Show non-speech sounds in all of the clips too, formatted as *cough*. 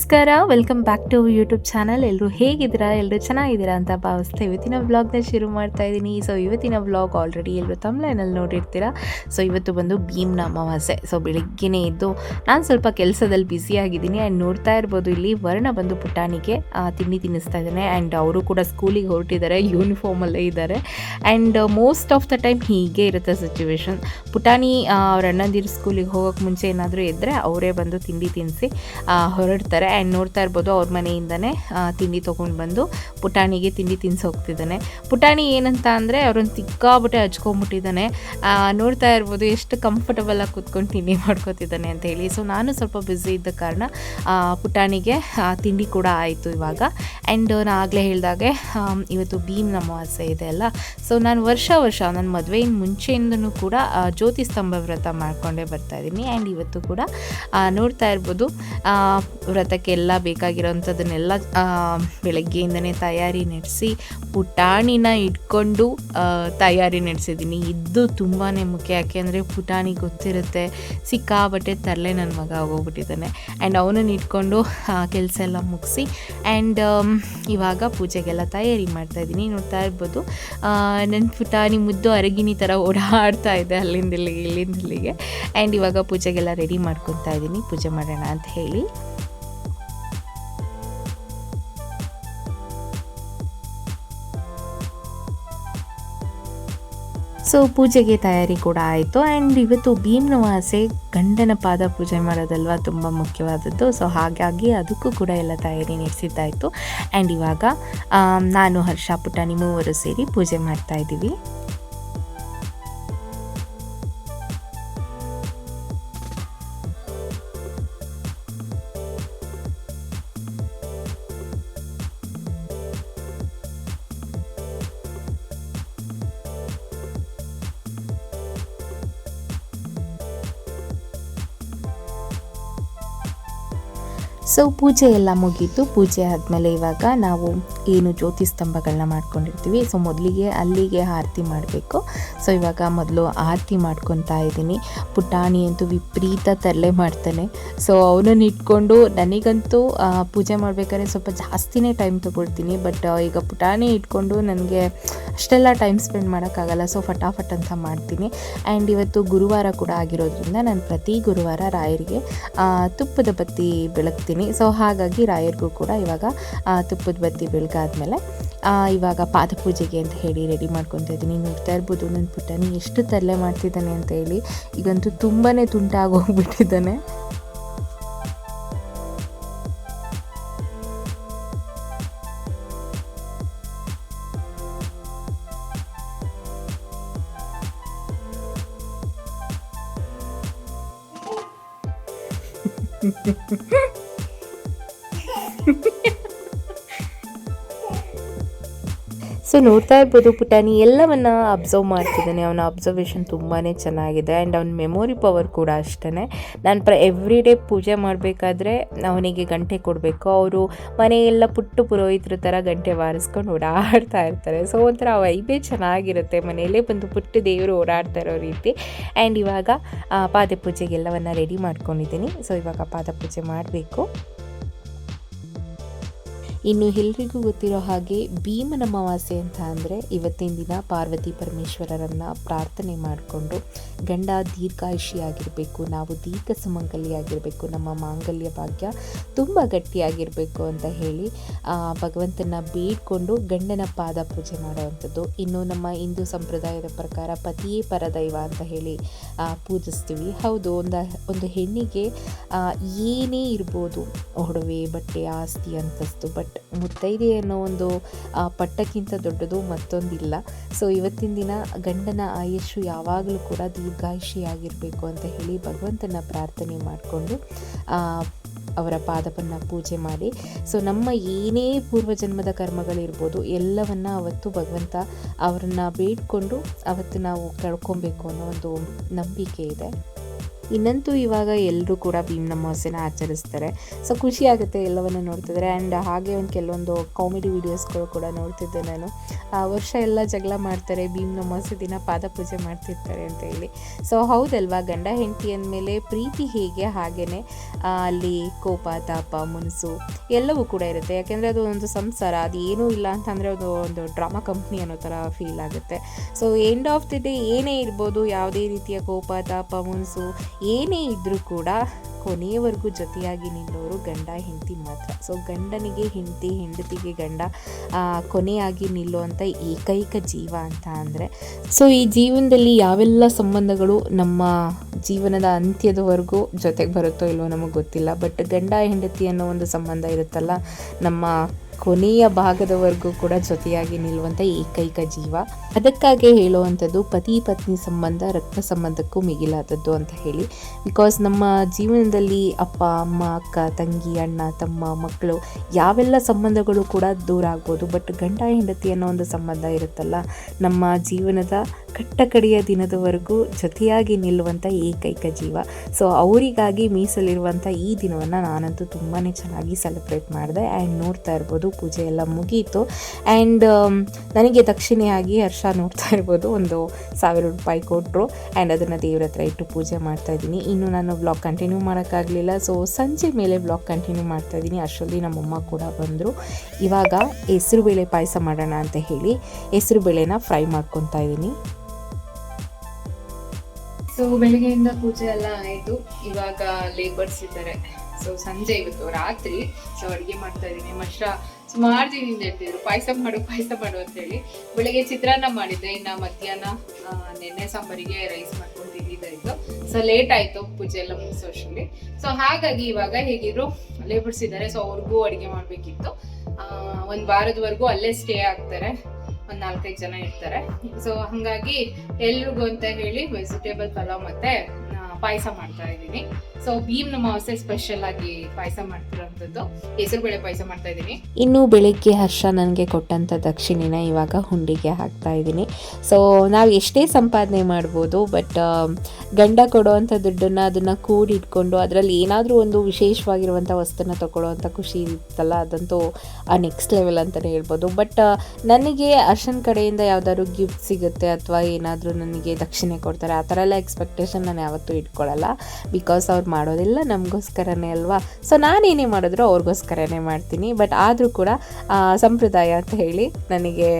ನಮಸ್ಕಾರ welcome back to YouTube channel ಎಲ್ಲರೂ ಹೇಗಿದ್ದೀರಾ? ಎಲ್ಲರೂ ಚೆನ್ನಾಗಿದ್ದೀರಾ ಅಂತ ಭಾವಿಸ್ತಾ ಇವತ್ತಿನ ವ್ಲಾಗ್ನ ಶುರು ಮಾಡ್ತಾ ಇದ್ದೀನಿ. ಸೊ ಇವತ್ತಿನ ವ್ಲಾಗ್ ಆಲ್ರೆಡಿ ಎಲ್ಲರೂ ತಮ್ಲೈನಲ್ಲಿ ನೋಡಿರ್ತೀರಾ? ಸೊ ಇವತ್ತು ಬಂದು ಭೀಮ್ನ ಅಮಾವಾಸ್ಯೆ. ಸೊ ಬೆಳಿಗ್ಗೆನೇ ಇದ್ದು ನಾನು ಸ್ವಲ್ಪ ಕೆಲಸದಲ್ಲಿ ಬ್ಯುಸಿ ಆಗಿದ್ದೀನಿ. ಆ್ಯಂಡ್ ನೋಡ್ತಾ ಇರ್ಬೋದು ಇಲ್ಲಿ ವರ್ಣ ಬಂದು ಪುಟಾಣಿಗೆ ತಿಂಡಿ ತಿನ್ನಿಸ್ತಾ ಇದ್ದಾನೆ. ಆ್ಯಂಡ್ ಅವರು ಕೂಡ ಸ್ಕೂಲಿಗೆ ಹೊರಟಿದ್ದಾರೆ. ಯೂನಿಫಾರ್ಮಲ್ಲೇ ಇದ್ದಾರೆ. And most of the time ಹೀಗೆ ಇರುತ್ತೆ ಸಿಚುವೇಶನ್ ಪುಟಾಣಿ ಅವ್ರ ಅಣ್ಣಂದಿರು ಸ್ಕೂಲಿಗೆ ಹೋಗೋಕ್ಕೆ ಮುಂಚೆ ಏನಾದರೂ ಇದ್ದರೆ ಅವರೇ ಬಂದು ತಿಂಡಿ ತಿನ್ನಿಸಿ ಹೊರಡ್ತಾರೆ. ಆ್ಯಂಡ್ ನೋಡ್ತಾ ಇರ್ಬೋದು ಅವ್ರ ಮನೆಯಿಂದನೇ ತಿಂಡಿ ತೊಗೊಂಡು ಬಂದು ಪುಟಾಣಿಗೆ ತಿಂಡಿ ಹೋಗ್ತಿದ್ದಾನೆ. ಪುಟಾಣಿ ಏನಂತ ಅಂದರೆ ಅವ್ರನ್ನ ತಿಕ್ಕಾಬಿಟ್ಟೆ ಹಚ್ಕೊಂಬಿಟ್ಟಿದ್ದಾನೆ. ಆ, ನೋಡ್ತಾ ಇರ್ಬೋದು ಎಷ್ಟು ಕಂಫರ್ಟಬಲ್ ಆಗಿ ಕೂತ್ಕೊಂಡು ತಿಂಡಿ ಮಾಡ್ಕೋತಿದ್ದಾನೆ ಅಂತ ಹೇಳಿ. ಸೊ ನಾನು ಸ್ವಲ್ಪ ಬ್ಯುಸಿ ಇದ್ದ ಕಾರಣ ಪುಟಾಣಿಗೆ ತಿಂಡಿ ಕೂಡ ಆಯಿತು ಇವಾಗ. ಆ್ಯಂಡ್ ನಾನು ಆಗಲೇ ಹೇಳಿದಾಗೆ ಇವತ್ತು ಭೀಮ್ ಅಮಾವಾಸ್ಯೆ ಇದೆ ಅಲ್ಲ. ಸೊ ನಾನು ವರ್ಷ ವರ್ಷ ನನ್ನ ಮದುವೆಯಿಂದ ಮುಂಚೆಯಿಂದನೂ ಕೂಡ ಜ್ಯೋತಿ ಸ್ತಂಭ ವ್ರತ ಮಾಡಿಕೊಂಡೇ ಬರ್ತಾ ಇದ್ದೀನಿ. ಆ್ಯಂಡ್ ಇವತ್ತು ಕೂಡ ನೋಡ್ತಾ ಇರ್ಬೋದು ಆ, ವ್ರತಕ್ಕೆಲ್ಲ ಬೇಕಾಗಿರೋಂಥದ್ದನ್ನೆಲ್ಲ ಬೆಳಗ್ಗೆಯಿಂದನೇ ತಯಾರಿ ನಡೆಸಿ, ಪುಟಾಣಿನ ಇಟ್ಕೊಂಡು ತಯಾರಿ ನಡೆಸಿದ್ದೀನಿ. ಇದು ತುಂಬಾ ಮುಖ್ಯ. ಯಾಕೆಂದರೆ ಪುಟಾಣಿ ಗೊತ್ತಿರುತ್ತೆ. ಸಿಕ್ಕಾಬಟ್ಟೆ ತರಲೆ ನನ್ನ ಮಗ ಹೋಗ್ಬಿಟ್ಟಿದ್ದಾನೆ ಆ್ಯಂಡ್ ಅವನನ್ನು ಇಟ್ಕೊಂಡು ಕೆಲಸ ಎಲ್ಲ ಮುಗಿಸಿ ಆ್ಯಂಡ್ ಇವಾಗ ಪೂಜೆಗೆಲ್ಲ ತಯಾರಿ ಮಾಡ್ತಾ ಇದ್ದೀನಿ. ನೋಡ್ತಾ ಇರ್ಬೋದು. ನನ್ನ ಪುಟಾಣಿ ಮುದ್ದು ಅರಗಿನಿ ಥರ ಓಡಾಡ್ತಾ ಇದೆ ಅಲ್ಲಿಂದ ಇಲ್ಲಿಗೆ, ಇಲ್ಲಿಂದ ಇಲ್ಲಿಗೆ. ಆ್ಯಂಡ್ ಇವಾಗ ಪೂಜೆಗೆಲ್ಲ ರೆಡಿ ಮಾಡ್ಕೊತಾ ಇದ್ದೀನಿ. ಪೂಜೆ ಮಾಡೋಣ ಅಂತ ಹೇಳಿ. ಸೊ ಪೂಜೆಗೆ ತಯಾರಿ ಕೂಡ ಆಯಿತು. ಆ್ಯಂಡ್ ಇವತ್ತು ಭೀಮ್ನವಾಸೆ ಗಂಡನ ಪಾದ ಪೂಜೆ ಮಾಡೋದಲ್ವ ತುಂಬ ಮುಖ್ಯವಾದದ್ದು. ಸೊ ಹಾಗಾಗಿ ಅದಕ್ಕೂ ಕೂಡ ಎಲ್ಲ ತಯಾರಿ ನಡೆಸಿದ್ದಾಯಿತು. ಆ್ಯಂಡ್ ಇವಾಗ ನಾನು ಹರ್ಷ ಪುಟಾಣಿ ಮೂವರು ಸೇರಿ ಪೂಜೆ ಮಾಡ್ತಾ ಸೊ ಪೂಜೆ ಎಲ್ಲ ಮುಗೀತು. ಪೂಜೆ ಆದಮೇಲೆ ಇವಾಗ ನಾವು ಏನು ಜ್ಯೋತಿ ಸ್ತಂಭಗಳನ್ನ ಮಾಡ್ಕೊಂಡಿರ್ತೀವಿ. ಸೊ ಮೊದಲಿಗೆ ಅಲ್ಲಿಗೆ ಆರತಿ ಮಾಡಬೇಕು. ಸೊ ಇವಾಗ ಮೊದಲು ಆರತಿ ಮಾಡ್ಕೊತಾ ಇದ್ದೀನಿ. ಪುಟಾಣಿ ಅಂತೂ ವಿಪರೀತ ತರಲೆ ಮಾಡ್ತಾನೆ. ಸೊ ಅವನನ್ನು ಇಟ್ಕೊಂಡು ನನಗಂತೂ ಪೂಜೆ ಮಾಡಬೇಕಾದ್ರೆ ಸ್ವಲ್ಪ ಜಾಸ್ತಿನೇ ಟೈಮ್ ತೊಗೊಳ್ತೀನಿ. ಬಟ್ ಈಗ ಪುಟಾಣಿ ಇಟ್ಕೊಂಡು ನನಗೆ ಅಷ್ಟೆಲ್ಲ ಟೈಮ್ ಸ್ಪೆಂಡ್ ಮಾಡೋಕ್ಕಾಗಲ್ಲ. ಸೊ ಫಟಾಫಟ್ ಅಂತ ಮಾಡ್ತೀನಿ. ಆ್ಯಂಡ್ ಇವತ್ತು ಗುರುವಾರ ಕೂಡ ಆಗಿರೋದ್ರಿಂದ ನಾನು ಪ್ರತಿ ಗುರುವಾರ ರಾಯರಿಗೆ ತುಪ್ಪದ ಬತ್ತಿ ಬೆಳಗ್ತೀನಿ. ಸೊ ಹಾಗಾಗಿ ರಾಯರಿಗೂ ಕೂಡ ಇವಾಗ ತುಪ್ಪದ ಬತ್ತಿ ಬೆಳಗಾದ್ಮೇಲೆ ಇವಾಗ ಪಾದಪೂಜೆಗೆ ಅಂತ ಹೇಳಿ ರೆಡಿ ಮಾಡ್ಕೊತಾ ಇದ್ದೀನಿ. ನೋಡ್ತಾ ಇರ್ಬೋದು, ನನ್ನ ಪುಟ್ಟನಿ ಎಷ್ಟು ತರಲೆ ಮಾಡ್ತಿದ್ದಾನೆ ಅಂತ ಹೇಳಿ. ಈಗಂತೂ ತುಂಬಾ ತುಂಟಾಗಿ ಹೋಗ್ಬಿಟ್ಟಿದ್ದಾನೆ. ನೋಡ್ತಾ ಇರ್ಬೋದು ಪುಟಾಣಿ ಎಲ್ಲವನ್ನ ಅಬ್ಸರ್ವ್ ಮಾಡ್ತಿದ್ದಾನೆ. ಅವನ ಅಬ್ಸರ್ವೇಷನ್ ತುಂಬಾ ಚೆನ್ನಾಗಿದೆ. ಆ್ಯಂಡ್ ಅವನ ಮೆಮೊರಿ ಪವರ್ ಕೂಡ ಅಷ್ಟೇ ನಾನು ಪ್ರ ಎವ್ರಿ ಡೇ ಪೂಜೆ ಮಾಡಬೇಕಾದ್ರೆ ಅವನಿಗೆ ಗಂಟೆ ಕೊಡಬೇಕು. ಅವರು ಮನೆಯೆಲ್ಲ ಪುಟ್ಟು ಪುರೋಹಿತರ ಥರ ಗಂಟೆ ವಾರಿಸ್ಕೊಂಡು ಓಡಾಡ್ತಾ ಇರ್ತಾರೆ. ಸೊ ಒಂಥರ ವೈಬೇ ಚೆನ್ನಾಗಿರುತ್ತೆ. ಮನೆಯಲ್ಲೇ ಬಂದು ಪುಟ್ಟು ದೇವರು ಓಡಾಡ್ತಾ ಇರೋ ರೀತಿ. ಆ್ಯಂಡ್ ಇವಾಗ ಪಾದ ಪೂಜೆಗೆಲ್ಲವನ್ನು ರೆಡಿ ಮಾಡ್ಕೊಂಡಿದ್ದೀನಿ. ಸೊ ಇವಾಗ ಪಾದ ಪೂಜೆ ಮಾಡಬೇಕು. ಇನ್ನು ಎಲ್ರಿಗೂ ಗೊತ್ತಿರೋ ಹಾಗೆ ಭೀಮನ ಅಮಾವಾಸ್ಯೆ ಅಂತ ಅಂದರೆ ಇವತ್ತಿನ ದಿನ ಪಾರ್ವತಿ ಪರಮೇಶ್ವರರನ್ನು ಪ್ರಾರ್ಥನೆ ಮಾಡಿಕೊಂಡು ಗಂಡ ದೀರ್ಘಾಯುಷಿಯಾಗಿರಬೇಕು, ನಾವು ದೀರ್ಘ ಸುಮಂಗಲಿಯಾಗಿರಬೇಕು, ನಮ್ಮ ಮಾಂಗಲ್ಯ ಭಾಗ್ಯ ತುಂಬ ಗಟ್ಟಿಯಾಗಿರಬೇಕು ಅಂತ ಹೇಳಿ ಭಗವಂತನ ಬೇಡ್ಕೊಂಡು ಗಂಡನ ಪಾದ ಪೂಜೆ ಮಾಡುವಂಥದ್ದು. ಇನ್ನು ನಮ್ಮ ಹಿಂದೂ ಸಂಪ್ರದಾಯದ ಪ್ರಕಾರ ಪತಿಯೇ ಪರದೈವ ಅಂತ ಹೇಳಿ ಪೂಜಿಸ್ತೀವಿ. ಹೌದು, ಒಂದು ಒಂದು ಹೆಣ್ಣಿಗೆ ಏನೇ ಇರ್ಬೋದು, ಒಡವೆ, ಬಟ್ಟೆ, ಆಸ್ತಿ, ಅಂತಸ್ತು ಬಟ್ ಮುತ್ತೈದೆ ಅನ್ನೋ ಒಂದು ಪಟ್ಟಕ್ಕಿಂತ ದೊಡ್ಡದು ಮತ್ತೊಂದಿಲ್ಲ. ಸೊ ಇವತ್ತಿನ ದಿನ ಗಂಡನ ಆಯುಷು ಯಾವಾಗಲೂ ಕೂಡ ದೀರ್ಘಾಯುಷಿಯಾಗಿರಬೇಕು ಅಂತ ಹೇಳಿ ಭಗವಂತನ ಪ್ರಾರ್ಥನೆ ಮಾಡಿಕೊಂಡು ಅವರ ಪಾದವನ್ನು ಪೂಜೆ ಮಾಡಿ. ಸೊ ನಮ್ಮ ಏನೇ ಪೂರ್ವಜನ್ಮದ ಕರ್ಮಗಳಿರ್ಬೋದು, ಎಲ್ಲವನ್ನ ಅವತ್ತು ಭಗವಂತ ಅವರನ್ನು ಬೇಡ್ಕೊಂಡು ಅವತ್ತು ನಾವು ಕಳ್ಕೊಬೇಕು ಅನ್ನೋ ಒಂದು ನಂಬಿಕೆ ಇದೆ. ಇನ್ನಂತೂ ಇವಾಗ ಎಲ್ಲರೂ ಕೂಡ ಭೀಮ್ನ ಅಮಾವಾಸ್ಯೆನ ಆಚರಿಸ್ತಾರೆ. ಸೊ ಖುಷಿ ಆಗುತ್ತೆ ಎಲ್ಲವನ್ನು ನೋಡ್ತಿದ್ರೆ. ಆ್ಯಂಡ್ ಹಾಗೆ ಒಂದು ಕೆಲವೊಂದು ಕಾಮಿಡಿ ವೀಡಿಯೋಸ್ಗಳು ಕೂಡ ನೋಡ್ತಿದ್ದೆ ನಾನು. ಆ ವರ್ಷ ಎಲ್ಲ ಜಗಳ ಮಾಡ್ತಾರೆ. ಭೀಮ್ನ ಅಮಾವಾಸ್ಯೆ ದಿನ ಪಾದಪೂಜೆ ಮಾಡ್ತಿರ್ತಾರೆ ಅಂತ ಹೇಳಿ. ಸೊ ಹೌದಲ್ವಾ? ಗಂಡ ಹೆಂಡತಿ ಅಂದಮೇಲೆ ಪ್ರೀತಿ ಹೇಗೆ? ಹಾಗೇ ಆ, ಅಲ್ಲಿ ಕೋಪ ತಾಪ ಮುನ್ಸು ಎಲ್ಲವೂ ಕೂಡ ಇರುತ್ತೆ. ಯಾಕೆಂದರೆ ಅದು ಒಂದು ಸಂಸಾರ. ಅದು ಏನೂ ಇಲ್ಲ ಅಂತಂದರೆ ಅದು ಒಂದು ಡ್ರಾಮಾ ಕಂಪ್ನಿ ಅನ್ನೋ ಥರ ಫೀಲ್ ಆಗುತ್ತೆ. So end of the day ಏನೇ ಇರ್ಬೋದು ಯಾವುದೇ ರೀತಿಯ ಕೋಪ ತಾಪ ಮುನ್ಸು ಏನೇ ಇದ್ದರೂ ಕೂಡ ಕೊನೆಯವರೆಗೂ ಜೊತೆಯಾಗಿ ನಿಲ್ಲೋರು ಗಂಡ, ಹೆಂಡತಿ ಮಾತ್ರ. ಸೊ ಗಂಡನಿಗೆ ಹೆಂಡತಿ, ಹೆಂಡತಿಗೆ ಗಂಡ ಕೊನೆಯಾಗಿ ನಿಲ್ಲುವಂಥ ಏಕೈಕ ಜೀವ ಅಂತ ಅಂದರೆ ಸೊ ಈ ಜೀವನದಲ್ಲಿ ಯಾವೆಲ್ಲ ಸಂಬಂಧಗಳು ನಮ್ಮ ಜೀವನದ ಅಂತ್ಯದವರೆಗೂ ಜೊತೆಗೆ ಬರುತ್ತೋ ಇಲ್ವೋ ನಮಗೆ ಗೊತ್ತಿಲ್ಲ. ಬಟ್ ಗಂಡ, ಹೆಂಡತಿ ಅನ್ನೋ ಒಂದು ಸಂಬಂಧ ಇರುತ್ತಲ್ಲ, ನಮ್ಮ ಕೊನೆಯ ಭಾಗದವರೆಗೂ ಕೂಡ ಜೊತೆಯಾಗಿ ನಿಲ್ಲುವಂಥ ಏಕೈಕ ಜೀವ. ಅದಕ್ಕಾಗಿ ಹೇಳುವಂಥದ್ದು ಪತಿ ಪತ್ನಿ ಸಂಬಂಧ, ರಕ್ತ ಸಂಬಂಧಕ್ಕೂ ಮಿಗಿಲಾದದ್ದು ಅಂತ ಹೇಳಿ. ಬಿಕಾಸ್ ನಮ್ಮ ಜೀವನದಲ್ಲಿ ಅಪ್ಪ, ಅಮ್ಮ, ಅಕ್ಕ, ತಂಗಿ, ಅಣ್ಣ, ತಮ್ಮ, ಮಕ್ಕಳು ಯಾವೆಲ್ಲ ಸಂಬಂಧಗಳು ಕೂಡ ದೂರ ಆಗ್ಬೋದು. ಬಟ್ ಗಂಡ ಹೆಂಡತಿ ಅನ್ನೋ ಒಂದು ಸಂಬಂಧ ಇರುತ್ತಲ್ಲ, ನಮ್ಮ ಜೀವನದ ಕಟ್ಟಕಡೆಯ ದಿನದವರೆಗೂ ಜೊತೆಯಾಗಿ ನಿಲ್ಲುವಂಥ ಏಕೈಕ ಜೀವ. ಸೊ ಅವರಿಗಾಗಿ ಮೀಸಲಿರುವಂಥ ಈ ದಿನವನ್ನು ನಾನಂತೂ ತುಂಬಾ ಚೆನ್ನಾಗಿ ಸೆಲೆಬ್ರೇಟ್ ಮಾಡಿದೆ ಆ್ಯಂಡ್ ನೋಡ್ತಾ ಇರ್ಬೋದು. ಪೂಜೆ ಎಲ್ಲ ಮುಗೀತು. ಆ್ಯಂಡ್ ನನಗೆ ದಕ್ಷಿಣೆಯಾಗಿ ಹರ್ಷ ನೋಡ್ತಾ ಇರ್ಬೋದು. ಒಂದು ಸಾವಿರ ರೂಪಾಯಿ ಕೊಟ್ಟರು ಆ್ಯಂಡ್ ಅದನ್ನು ದೇವ್ರ ಹತ್ರ ಇಟ್ಟು ಪೂಜೆ ಮಾಡ್ತಾ ಇದ್ದೀನಿ. ಇನ್ನು ನಾನು ಬ್ಲಾಗ್ ಕಂಟಿನ್ಯೂ ಮಾಡೋಕ್ಕಾಗಲಿಲ್ಲ. ಸೊ ಸಂಜೆ ಮೇಲೆ ಬ್ಲಾಗ್ ಕಂಟಿನ್ಯೂ ಮಾಡ್ತಾ ಇದ್ದೀನಿ. ಅಷ್ಟರಲ್ಲಿ ನಮ್ಮಮ್ಮ ಕೂಡ ಬಂದರು. ಇವಾಗ ಹೆಸರುಬೇಳೆ ಪಾಯಸ ಮಾಡೋಣ ಅಂತ ಹೇಳಿ ಹೆಸರುಬೇಳೆನ ಫ್ರೈ ಮಾಡ್ಕೊತಾ ಇದ್ದೀನಿ. ಸೊ ಬೆಳಗ್ಗೆಯಿಂದ ಪೂಜೆ ಎಲ್ಲ ಆಯಿತು. ಇವಾಗ ಲೇಬರ್ಸ್ ಇದ್ದಾರೆ. ಸೊ ಸಂಜೆ ಇವತ್ತು ರಾತ್ರಿ. ಸೊ ಅಡುಗೆ ಮಾಡ್ತಾ ಇದ್ದೀನಿ. ಮಶ್ರ ಸುಮಾರು ದಿನದಿಂದ ಹೇಳ್ತಿದ್ರು ಪಾಯಸ ಮಾಡು ಪಾಯಸ ಮಾಡು ಅಂತ ಹೇಳಿ ಬೆಳಿಗ್ಗೆ ಚಿತ್ರಾನ್ನ ಮಾಡಿದ್ದೆ. ಇನ್ನು ಮಧ್ಯಾಹ್ನ ನೆನ್ನೆ ಸಾಂಬಾರಿಗೆ ರೈಸ್ ಮಾಡ್ಕೊಂಡು ತಿಂದಿದ್ದಾಯಿತು ಸೊ ಲೇಟ್ ಆಯಿತು ಪೂಜೆ ಎಲ್ಲ ಮುಗಿಸೋಷ್ಟರಲ್ಲಿ ಸೊ ಹಾಗಾಗಿ ಇವಾಗ ಹೇಗಿದ್ರು, ಅಲ್ಲೇ ಇದ್ದಾರೆ ಸೊ ಅವ್ರಿಗೂ ಅಡುಗೆ ಮಾಡಬೇಕಿತ್ತು. ಒಂದು ವಾರದವರೆಗೂ ಅಲ್ಲೇ ಸ್ಟೇ ಆಗ್ತಾರೆ. ಒಂದ್ ನಾಲ್ಕೈದು ಜನ ಇರ್ತಾರೆ. ಸೊ ಹಂಗಾಗಿ ಎಲ್ರಿಗೂ ಅಂತ ಹೇಳಿ ವೆಜಿಟೇಬಲ್ ಪಲಾವ್ ಮತ್ತೆ ಪಾಯಸ ಮಾಡ್ತಾ ಇದ್ದೀನಿ. ಸೊ ಭೀಮ್ ನಮ್ಮ ಹೊಸ ಸ್ಪೆಷಲ್ ಆಗಿ ಪಾಯಸ ಮಾಡ್ತಿರೋಂಥದ್ದು. ಹೆಸರು ಬೇಳೆ ಪಾಯಸ ಮಾಡ್ತಾ ಇದ್ದೀನಿ. ಇನ್ನು ಬೆಳಿಗ್ಗೆ ಹರ್ಷ ನನಗೆ ಕೊಟ್ಟಂತ ದಕ್ಷಿಣಿನ ಇವಾಗ ಹುಂಡಿಗೆ ಹಾಕ್ತಾ ಇದ್ದೀನಿ. ಸೊ ನಾವು ಎಷ್ಟೇ ಸಂಪಾದನೆ ಮಾಡ್ಬೋದು ಬಟ್ ಗಂಡ ಕೊಡುವಂಥ ದುಡ್ಡನ್ನ ಅದನ್ನ ಕೂಡಿಟ್ಕೊಂಡು ಅದರಲ್ಲಿ ಏನಾದರೂ ಒಂದು ವಿಶೇಷವಾಗಿರುವಂಥ ವಸ್ತುನ ತಗೊಳ್ಳೋವಂಥ ಖುಷಿ ಇತ್ತಲ್ಲ ಅದಂತೂ ಆ ನೆಕ್ಸ್ಟ್ ಲೆವೆಲ್ ಅಂತಲೇ ಹೇಳ್ಬೋದು. ಬಟ್ ನನಗೆ ಅರ್ಶನ್ ಕಡೆಯಿಂದ ಯಾವ್ದಾದ್ರು ಗಿಫ್ಟ್ ಸಿಗುತ್ತೆ ಅಥವಾ ಏನಾದರೂ ನನಗೆ ದಕ್ಷಿಣೆ ಕೊಡ್ತಾರೆ, ಆ ಥರ ಎಲ್ಲ ಎಕ್ಸ್ಪೆಕ್ಟೇಷನ್ ನಾನು ಯಾವತ್ತೂ ಇಟ್ಕೊಳ್ಳಲ್ಲ. ಬಿಕಾಸ್ ಅವ್ರು ಮಾಡೋದೆಲ್ಲ ನಮಗೋಸ್ಕರನೇ ಅಲ್ವಾ? ಸೊ ನಾನೇನೇ ಮಾಡಿದ್ರು ಅವ್ರಿಗೋಸ್ಕರನೇ ಮಾಡ್ತೀನಿ. ಬಟ್ ಆದರೂ ಕೂಡ ಸಂಪ್ರದಾಯ ಅಂತ ಹೇಳಿ, ನನಗೆ,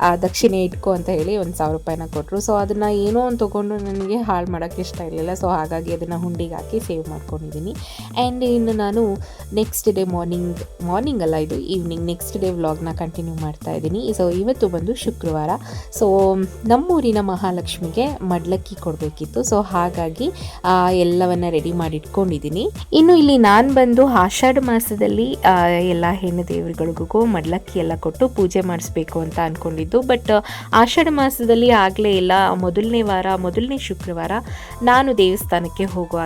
ಆ, ದಕ್ಷಿಣೆ ಇಟ್ಕೊ ಅಂತ ಹೇಳಿ ಒಂದು ಸಾವಿರ ರೂಪಾಯಿನ ಕೊಟ್ಟರು ಸೊ ಅದನ್ನು ಏನೋ ಒಂದು ತೊಗೊಂಡು ನನಗೆ ಹಾಳು ಮಾಡೋಕ್ಕೆ ಇಷ್ಟ ಇರಲಿಲ್ಲ. ಸೊ ಹಾಗಾಗಿ ಅದನ್ನು ಹುಂಡಿಗೆ ಹಾಕಿ ಸೇವ್ ಮಾಡ್ಕೊಂಡಿದ್ದೀನಿ ಆ್ಯಂಡ್ ಇನ್ನು ನಾನು ನೆಕ್ಸ್ಟ್ ಡೇ ಮಾರ್ನಿಂಗ್ ಮಾರ್ನಿಂಗ್ ಅಲ್ಲ ಇದು ಈವ್ನಿಂಗ್ ನೆಕ್ಸ್ಟ್ ಡೇ ವ್ಲಾಗ್ನ ಕಂಟಿನ್ಯೂ ಮಾಡ್ತಾ ಇದ್ದೀನಿ. ಸೊ ಇವತ್ತು ಬಂದು ಶುಕ್ರವಾರ. ಸೊ ನಮ್ಮೂರಿನ ಮಹಾಲಕ್ಷ್ಮಿಗೆ ಮಡ್ಲಕ್ಕಿ ಕೊಡಬೇಕಿತ್ತು. ಸೊ ಹಾಗಾಗಿ ಎಲ್ಲವನ್ನ ರೆಡಿ ಮಾಡಿ ಇಟ್ಕೊಂಡಿದ್ದೀನಿ ಇನ್ನು ಇಲ್ಲಿ ನಾನು ಬಂದು ಆಷಾಢ ಮಾಸದಲ್ಲಿ ಎಲ್ಲ ಹೆಣ್ಣು ದೇವರುಗಳಿಗೂ ಮಡ್ಲಕ್ಕಿ ಎಲ್ಲ ಕೊಟ್ಟು ಪೂಜೆ ಮಾಡಿಸ್ಬೇಕು ಅಂತ ಅಂದ್ಕೊಂಡಿದ್ದು ಬಟ್ ಆಷಾಢ ಮಾಸದಲ್ಲಿ ಆಗಲೇ ಇಲ್ಲ. ಮೊದಲನೇ ವಾರ, ಮೊದಲನೇ ಶುಕ್ರವಾರ ನಾನು ದೇವಸ್ಥಾನಕ್ಕೆ ಹೋಗೋ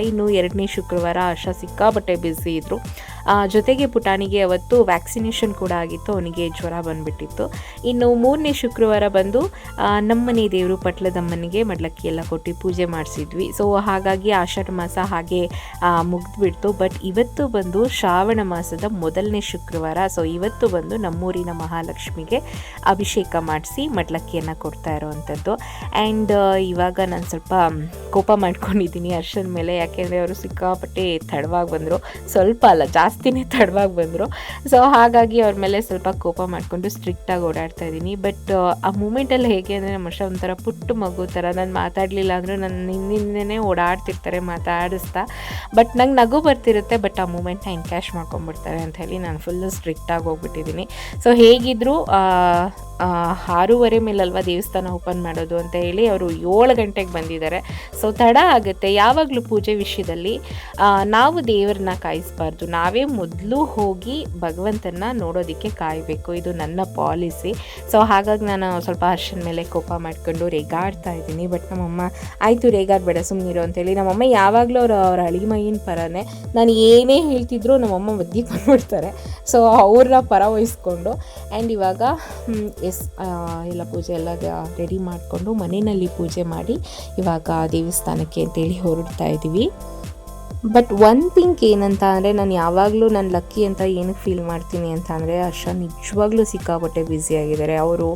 ಇನ್ನು ಎರಡನೇ ಶುಕ್ರವಾರ ಆಶಾ ಸಿಕ್ಕಾಪಟ್ಟೆ ಬ್ಯುಸಿ ಇದ್ದರು ಜೊತೆಗೆ ಪುಟಾಣಿಗೆ ಅವತ್ತು ವ್ಯಾಕ್ಸಿನೇಷನ್ ಕೂಡ ಆಗಿತ್ತು, ಅವನಿಗೆ ಜ್ವರ ಬಂದುಬಿಟ್ಟಿತ್ತು. ಇನ್ನು ಮೂರನೇ ಶುಕ್ರವಾರ ಬಂದು ನಮ್ಮನೆ ದೇವರು ಪಟ್ಲದಮ್ಮನಿಗೆ ಮಡ್ಲಕ್ಕಿ ಎಲ್ಲ ಕೊಟ್ಟು ಪೂಜೆ ಮಾಡಿಸಿದ್ವಿ. ಸೊ ಹಾಗಾಗಿ ಆಷಾಢ ಮಾಸ ಹಾಗೆ ಮುಗಿದ್ಬಿಡ್ತು. ಬಟ್ ಇವತ್ತು ಬಂದು ಶ್ರಾವಣ ಮಾಸದ ಮೊದಲನೇ ಶುಕ್ರವಾರ ಸೊ ಇವತ್ತು ಬಂದು ನಮ್ಮೂರಿನ ಮಹಾಲಕ್ಷ್ಮಿಗೆ ಅಭಿಷೇಕ ಮಾಡಿಸಿ ಮಡ್ಲಕ್ಕಿಯನ್ನು ಕೊಡ್ತಾ ಇರೋವಂಥದ್ದು ಆ್ಯಂಡ್ ಇವಾಗ ನಾನು ಸ್ವಲ್ಪ ಕೋಪ ಮಾಡ್ಕೊಂಡಿದ್ದೀನಿ ಅರ್ಶನ ಮೇಲೆ, ಯಾಕೆಂದರೆ ಅವರು ಸಿಕ್ಕಾಪಟ್ಟೆ ತಡವಾಗಿ ಬಂದರು. ಸ್ವಲ್ಪ ಅಲ್ಲ ಜಾಸ್ತಿನೇ *laughs* ತಡವಾಗಿ ಬಂದರು. ಸೊ ಹಾಗಾಗಿ ಅವ್ರ ಮೇಲೆ ಸ್ವಲ್ಪ ಕೋಪ ಮಾಡಿಕೊಂಡು ಸ್ಟ್ರಿಕ್ಟಾಗಿ ಓಡಾಡ್ತಾ ಇದ್ದೀನಿ. ಬಟ್ ಆ ಮೂಮೆಂಟಲ್ಲಿ ಹೇಗೆ ಅಂದರೆ ನಮ್ಮ ಅಷ್ಟ ಒಂಥರ ಪುಟ್ಟ ಮಗು ಥರ ನಾನು ಮಾತಾಡಲಿಲ್ಲ ಅಂದರೂ ನನ್ನ ಹಿಂದಿಂದನೇ ಓಡಾಡ್ತಿರ್ತಾರೆ, ಮಾತಾಡಿಸ್ತಾ. ಬಟ್ ನಂಗೆ ನಗು ಬರ್ತಿರುತ್ತೆ ಬಟ್ ಆ ಮೂಮೆಂಟ್ನ ಎನ್ಕ್ಯಾಶ್ ಮಾಡ್ಕೊಂಡ್ಬಿಡ್ತಾರೆ ಅಂತ ಹೇಳಿ ನಾನು ಫುಲ್ಲು ಸ್ಟ್ರಿಕ್ಟಾಗಿ ಹೋಗ್ಬಿಟ್ಟಿದ್ದೀನಿ. ಸೊ ಹೇಗಿದ್ದರೂ ಆರೂವರೆ ಮೇಲಲ್ವಾ ದೇವಸ್ಥಾನ ಓಪನ್ ಮಾಡೋದು ಅಂತ ಹೇಳಿ ಅವರು ಏಳು ಗಂಟೆಗೆ ಬಂದಿದ್ದಾರೆ. ಸೊ ತಡ ಆಗುತ್ತೆ. ಯಾವಾಗಲೂ ಪೂಜೆ ವಿಷಯದಲ್ಲಿ ನಾವು ದೇವರನ್ನ ಕಾಯಿಸಬಾರ್ದು. ನಾವೇ ಮೊದಲು ಹೋಗಿ ಭಗವಂತನ ನೋಡೋದಕ್ಕೆ ಕಾಯಬೇಕು. ಇದು ನನ್ನ ಪಾಲಿಸಿ. ಸೊ ಹಾಗಾಗಿ ನಾನು ಸ್ವಲ್ಪ ಹರ್ಷನ ಮೇಲೆ ಕೋಪ ಮಾಡ್ಕೊಂಡು ರೇಗಾಡ್ತಾ ಇದ್ದೀನಿ. ಬಟ್ ನಮ್ಮಮ್ಮ, ಆಯಿತು, ರೇಗಾಡಬೇಡ ಸುಮ್ಮನಿರು ಅಂತೇಳಿ ನಮ್ಮಮ್ಮ ಯಾವಾಗಲೂ ಅವರು, ಅವ್ರ ಅಳಿಮೈಯಿನ ಪರನೇ. ನಾನು ಏನೇ ಹೇಳ್ತಿದ್ರು ನಮ್ಮಮ್ಮ ಒದ್ದಿ ಬಂದ್ಬಿಡ್ತಾರೆ ಸೊ ಅವ್ರನ್ನ ಪರ ವಹಿಸ್ಕೊಂಡು. ಆ್ಯಂಡ್ ಇವಾಗ ಎಸ್ ಎಲ್ಲ ಪೂಜೆ ಎಲ್ಲ ರೆಡಿ ಮಾಡಿಕೊಂಡು ಮನೆಯಲ್ಲಿ ಪೂಜೆ ಮಾಡಿ ಇವಾಗ ದೇವಸ್ಥಾನಕ್ಕೆ ಅಂತೇಳಿ ಹೊರಡ್ತಾ ಇದ್ದೀವಿ. ಬಟ್ ಒನ್ ಥಿಂಗ್ ಏನಂತ ಅಂದರೆ ನಾನು ಯಾವಾಗಲೂ ನಾನು ಲಕ್ಕಿ ಅಂತ ಏನಕ್ಕೆ ಫೀಲ್ ಮಾಡ್ತೀನಿ ಅಂತ ಅಂದರೆ ಹರ್ಷ ನಿಜವಾಗ್ಲೂ ಸಿಕ್ಕಾಪಟ್ಟೆ ಬ್ಯುಸಿಯಾಗಿದ್ದಾರೆ ಅವರು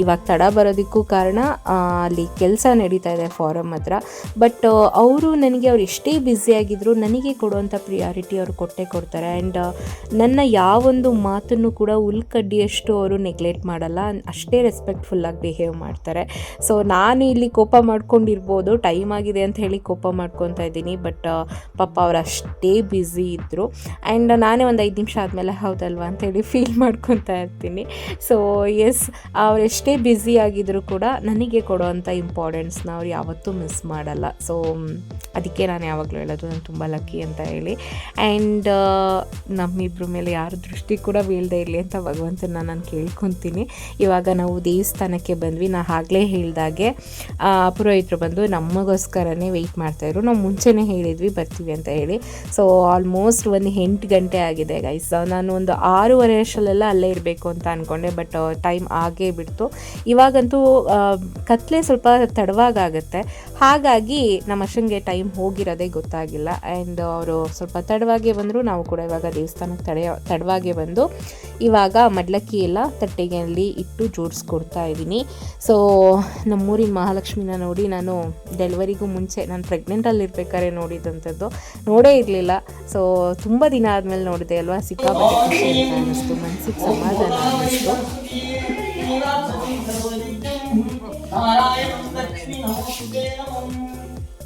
ಇವಾಗ ತಡ ಬರೋದಕ್ಕೂ ಕಾರಣ ಅಲ್ಲಿ ಕೆಲಸ ನಡೀತಾ ಇದೆ ಫಾರಮ್ ಹತ್ರ. ಬಟ್ ಅವರು ನನಗೆ ಅವ್ರು ಎಷ್ಟೇ ಬ್ಯುಸಿಯಾಗಿದ್ದರೂ ನನಗೆ ಕೊಡುವಂಥ ಪ್ರಿಯಾರಿಟಿ ಅವರು ಕೊಟ್ಟೇ ಕೊಡ್ತಾರೆ. ಆ್ಯಂಡ್ ನನ್ನ ಯಾವೊಂದು ಮಾತನ್ನು ಕೂಡ ಉಲ್ಕಡ್ಡಿಯಷ್ಟು ಅವರು ನೆಗ್ಲೆಕ್ಟ್ ಮಾಡಲ್ಲ. ಅಷ್ಟೇ ರೆಸ್ಪೆಕ್ಟ್ಫುಲ್ಲಾಗಿ ಬಿಹೇವ್ ಮಾಡ್ತಾರೆ. ಸೊ ನಾನು ಇಲ್ಲಿ ಕೋಪ ಮಾಡ್ಕೊಂಡಿರ್ಬೋದು ಟೈಮ್ ಆಗಿದೆ ಅಂತ ಹೇಳಿ ಕೋಪ ಮಾಡ್ಕೊತಾ ಇದ್ದೀನಿ. ಬಟ್ ಪಾಪ ಅವ್ರು ಅಷ್ಟೇ ಬ್ಯುಸಿ ಇದ್ದರು ಆ್ಯಂಡ್ ನಾನೇ ಒಂದು ಐದು ನಿಮಿಷ ಆದಮೇಲೆ ಹೌದಲ್ವಾ ಅಂತೇಳಿ ಫೀಲ್ ಮಾಡ್ಕೊತಾ ಇರ್ತೀನಿ. ಸೊ ಎಸ್ ಅವ್ರು ಎಷ್ಟೇ ಬ್ಯುಸಿ ಆಗಿದ್ದರೂ ಕೂಡ ನನಗೆ ಕೊಡೋವಂಥ ಇಂಪಾರ್ಟೆನ್ಸ್ನ ಅವ್ರು ಯಾವತ್ತೂ ಮಿಸ್ ಮಾಡಲ್ಲ. ಸೊ ಅದಕ್ಕೆ ನಾನು ಯಾವಾಗಲೂ ಹೇಳೋದು ನಾನು ತುಂಬ ಲಕ್ಕಿ ಅಂತ ಹೇಳಿ. ಆ್ಯಂಡ್ ನಮ್ಮಿಬ್ಬರ ಮೇಲೆ ಯಾರ ದೃಷ್ಟಿ ಕೂಡ ಬೀಳದೆ ಇರಲಿ ಅಂತ ಭಗವಂತನ ನಾನು ಕೇಳ್ಕೊತೀನಿ. ಇವಾಗ ನಾವು ದೇವಸ್ಥಾನಕ್ಕೆ ಬಂದ್ವಿ. ನಾ ಆಗಲೇ ಹೇಳಿದಾಗೆ ಪುರೋಹಿತರು ಬಂದು ನಮಗೋಸ್ಕರನೇ ವೆಯ್ಟ್ ಮಾಡ್ತಾಯಿದ್ರು ನಾವು ಮುಂಚೆನೇ ಹೇಳಿದ್ವಿ ಬರ್ತೀವಿ ಅಂತ ಹೇಳಿ. ಸೊ ಆಲ್ಮೋಸ್ಟ್ ಒಂದು ಎಂಟು ಗಂಟೆ ಆಗಿದೆ ಗೈಸ್ ನಾನು ಒಂದು ಆರೂವರೆ ಅಷ್ಟಲ್ಲೆಲ್ಲ ಅಲ್ಲೇ ಇರಬೇಕು ಅಂತ ಅಂದ್ಕೊಂಡೆ ಬಟ್ ಟೈಮ್ ಆಗೇ ಬಿಡ್ತು. ಇವಾಗಂತೂ ಕತ್ಲೆ ಸ್ವಲ್ಪ ತಡವಾಗುತ್ತೆ ಹಾಗಾಗಿ ನಮ್ಮ ಅಷ್ಟಂಗೆ ಟೈಮ್ ಹೋಗಿರೋದೇ ಗೊತ್ತಾಗಿಲ್ಲ. ಆ್ಯಂಡ್ ಅವರು ಸ್ವಲ್ಪ ತಡವಾಗೇ ಬಂದರು. ನಾವು ಕೂಡ ಇವಾಗ ದೇವಸ್ಥಾನಕ್ಕೆ ತಡೆಯ ತಡವಾಗೇ ಬಂದು ಇವಾಗ ಮಡ್ಲಕ್ಕಿ ಎಲ್ಲ ತಟ್ಟೆಗೆಯಲ್ಲಿ ಇಟ್ಟು ಜೋಡಿಸ್ಕೊಡ್ತಾ ಇದ್ದೀನಿ. ಸೊ ನಮ್ಮೂರಿನ ಮಹಾಲಕ್ಷ್ಮಿನ ನೋಡಿ ನಾನು ಡೆಲಿವರಿಗೂ ಮುಂಚೆ, ನಾನು ಪ್ರೆಗ್ನೆಂಟಲ್ಲಿ ಇರ್ಬೇಕಾದ್ರೆ ನೋಡಿದಂಥದ್ದು. ಮಾಡಿರೋದು ನೋಡೇ ಇರಲಿಲ್ಲ. ಸೊ ತುಂಬ ದಿನ ಆದಮೇಲೆ ನೋಡಿದೆ ಅಲ್ವಾ? ಸಿಕ್ಕಾಪಟ್ಟೆ ಖುಷಿ ಅಂತ ಅನ್ನಿಸ್ತು. ಮನಸ್ಸಿಗೆ ಸಮಾಧಾನ ಅನ್ನಿಸ್ತು.